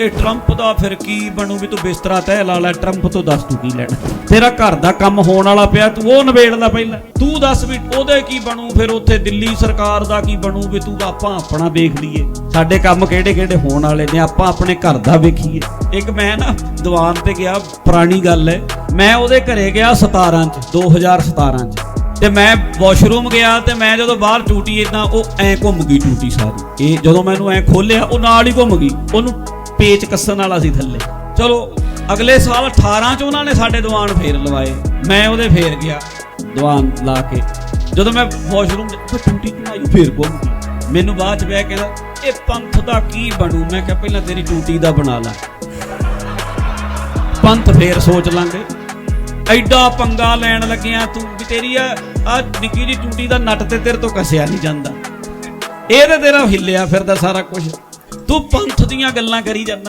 ਇਹ ਟਰੰਪ ਦਾ ਫਿਰ ਕੀ ਬਣੂ ਵੀ ਤੂੰ ਬਿਸਤਰਾ ਤਹਿ ਲਾ ਲੈ ਟਰੰਪ ਤੋਂ ਦੱਸ ਤੂੰ ਕੀ ਲੈਣਾ? ਤੇਰਾ ਘਰ ਦਾ ਕੰਮ ਹੋਣ ਵਾਲਾ ਪਿਆ, ਤੂੰ ਉਹ ਨਵੇੜ ਲੈ ਪਹਿਲਾਂ। ਤੂੰ ਦੱਸ ਵੀ ਉਹਦੇ ਕੀ ਬਣੂ, ਫਿਰ ਉੱਥੇ ਦਿੱਲੀ ਸਰਕਾਰ ਦਾ ਕੀ ਬਣੂ ਵੀ ਤੂੰ ਆਪਾਂ ਆਪਣਾ ਵੇਖ ਲਈਏ। ਸਾਡੇ ਕੰਮ ਕਿਹੜੇ ਕਿਹੜੇ ਹੋਣ ਵਾਲੇ ਨੇ, ਆਪਾਂ ਆਪਣੇ ਘਰ ਦਾ ਵੇਖੀਏ। ਇੱਕ ਮੈਂ ਨਾ ਦੀਵਾਨ ਤੇ ਗਿਆ, ਪੁਰਾਣੀ ਗੱਲ ਹੈ। ਮੈਂ ਉਹਦੇ ਘਰੇ ਗਿਆ 17 ਚ 2017 ਚ। ਤੇ ਮੈਂ ਵਾਸ਼ਰੂਮ ਗਿਆ ਤੇ ਮੈਂ ਜਦੋਂ ਬਾਹਰ ਟੂਟੀ ਇਦਾਂ ਉਹ ਐ ਘੁੰਮ ਗਈ ਟੂਟੀ ਸਾਰੀ। ਇਹ ਜਦੋਂ ਮੈਨੂੰ ਐ ਖੋਲਿਆ ਉਹ ਨਾਲ ਹੀ ਘੁੰਮ ਗਈ। ਉਹਨੂੰ ਪੇਚ ਕੱਸਣ ਵਾਲਾ ਸੀ ਥੱਲੇ। ਚਲੋ, ਅਗਲੇ ਸਾਲ 18 ਚ ਉਹਨਾਂ ਨੇ ਸਾਡੇ ਦੀਵਾਨ ਫੇਰ ਲਵਾਏ। ਮੈਂ ਉਹਦੇ ਫੇਰ ਗਿਆ, ਦੀਵਾਨ ਲਾ ਕੇ। ਜਦੋਂ ਮੈਂ ਵਾਸ਼ਰੂਮ ਤੇ ਟੂਟੀ ਘੁਮਾਈ ਫੇਰ ਘੁੰਮ ਮੈਨੂੰ ਬਾਅਦ ਚ ਬਹਿ ਕਹਿੰਦਾ ਇਹ ਪੰਥ ਦਾ ਕੀ ਬਣੂ? ਮੈਂ ਕਿਹਾ, ਪਹਿਲਾਂ ਤੇਰੀ ਟੂਟੀ ਦਾ ਬਣਾ ਲੈ। ਪੰਥ ਫੇਰ ਸੋਚ ਲਾਂਗੇ ਐਡਾ ਪੰਗਾ ਲੈਣ ਲੱਗਿਆ ਤੂੰ ਵੀ ਤੇਰੀ ਆ ਆ ਨਿੱਕੀ ਜੀ ਟੂਟੀ ਦਾ ਨੱਟ ਤੇ ਤੇਰੇ ਤੋਂ ਕਸਿਆ ਨਹੀਂ ਜਾਂਦਾ। ਇਹ ਤੇ ਤੇਰਾ ਹਿੱਲਿਆ ਫਿਰਦਾ ਸਾਰਾ ਕੁਝ ਤੂੰ ਪੰਥ ਦੀਆਂ ਗੱਲਾਂ ਕਰੀ ਜਾਂਦਾ।